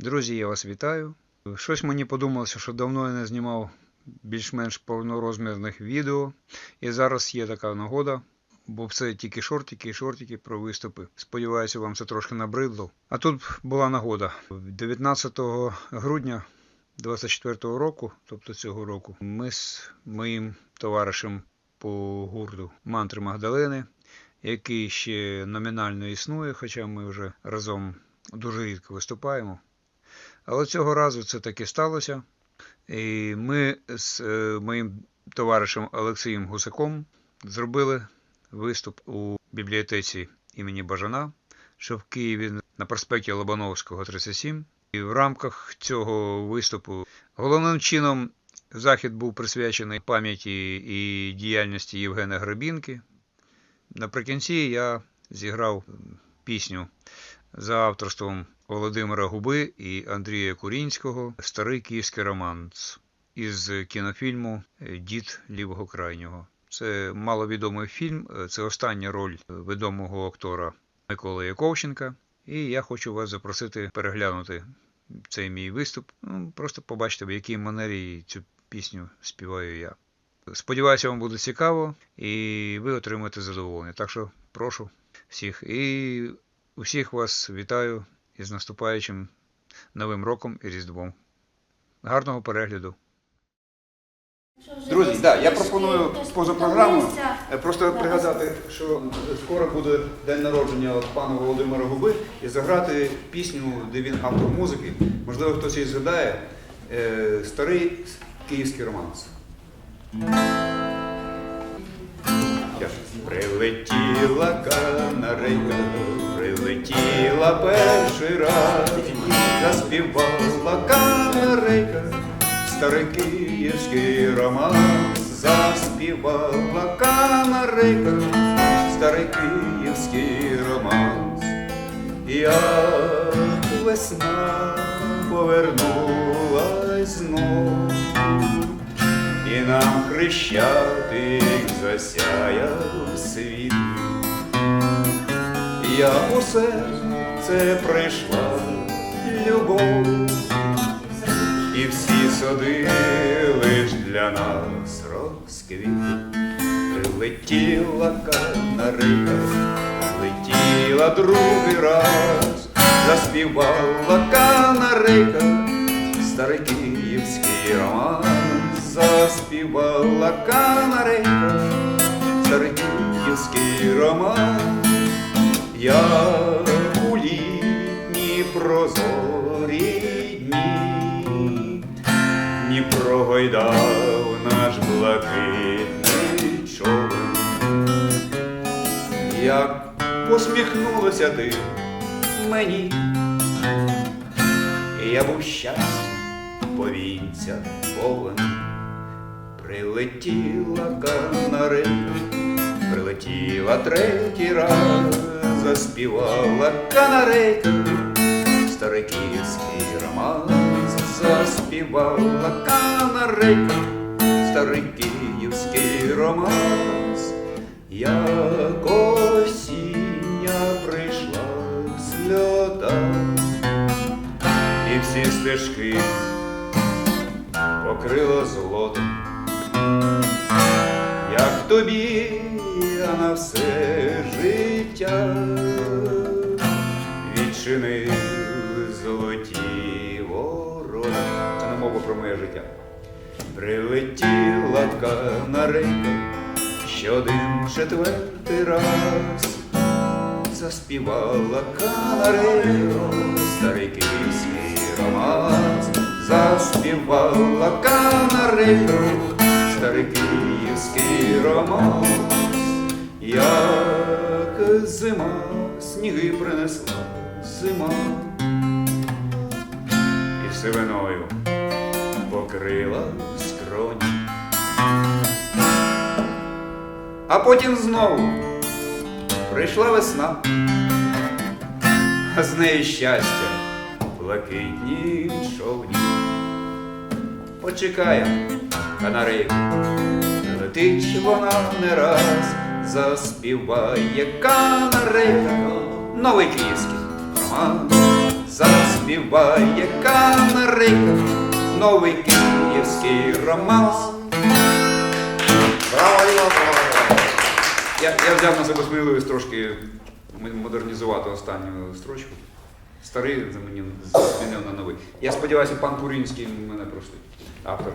Друзі, я вас вітаю. Щось мені подумалося, що давно я не знімав більш-менш повнорозмірних відео. І зараз є така нагода, бо це тільки шортики і шортики про виступи. Сподіваюся, вам це трошки набридло. А тут була нагода. 19 грудня 24-го року, тобто цього року, ми з моїм товаришем по гурту Мантри Магдалини, який ще номінально існує, хоча ми вже разом дуже рідко виступаємо. Але цього разу це таки сталося. І ми з е, моїм товаришем Олексієм Гусаком зробили виступ у бібліотеці імені Бажана, що в Києві на проспекті Лобановського, 37. І в рамках цього виступу головним чином захід був присвячений пам'яті і діяльності Євгена Гребінки. Наприкінці я зіграв пісню за авторством Володимира Губи і Андрія Курінського Старий київський романс із кінофільму Дід лівого крайнього. Це маловідомий фільм, це остання роль відомого актора Миколи Яковченка. І я хочу вас запросити переглянути цей мій виступ. Ну, просто побачите, в якій манері цю пісню співаю я. Сподіваюся, вам буде цікаво і ви отримаєте задоволення. Так що прошу всіх. І усіх вас вітаю із наступаючим Новим роком і Різдвом. Гарного перегляду! Друзі, да, я пропоную поза програмою е, просто пригадати, що скоро буде день народження от пана Володимира Губи і заграти пісню, де він автор музики. Можливо, хтось її згадає. Е, Старий київський романс. Прилетіла канарейка, прилетіла перший раз, заспівала канарейка, старий київський романс, заспівала канарейка, старий київський романс, як весна повернулась знов. І нам хрещатик засяяв світ. Як у серце прийшла любов, і всі сади лиш для нас розквіт. Прилетіла канарейка, летіла другий раз, заспівала канарейка, старий київський роман, заспівала канарейка, старий київський роман, як у літні прозорі дні, Дніпро гойдав наш блакитний човен, як посміхнулася ти мені, я був щастя повінця повен. Прилетіла канарейка, прилетіла третій раз, заспівала канарейка, старий київський романс, заспівала канарейка, старий київський романс, як осіння прийшла з льода, і всі стежки покрила злотом. Тобі я на все життя відчинив золоті ворота. Це не мова про моє життя. Прилетіла канарейка ще один четвертий раз. Заспівала канарейка, старий київський романс, заспівала канарейка, старий київський романс, як зима сніги принесла зима, і сивиною покрила скроні. А потім знову прийшла весна, а з неї щастя блакитні човні. Почекає канарейка, летить вона не раз, заспіває канарейка, новий київський роман, заспіває. співає камерика, новий київський романс. Браво, браво! Я, я взяв на себе сміливість трошки модернізувати останню строчку. Старий замінив, змінив на новий. Я сподіваюся, пан Курінський мене простить. Автор.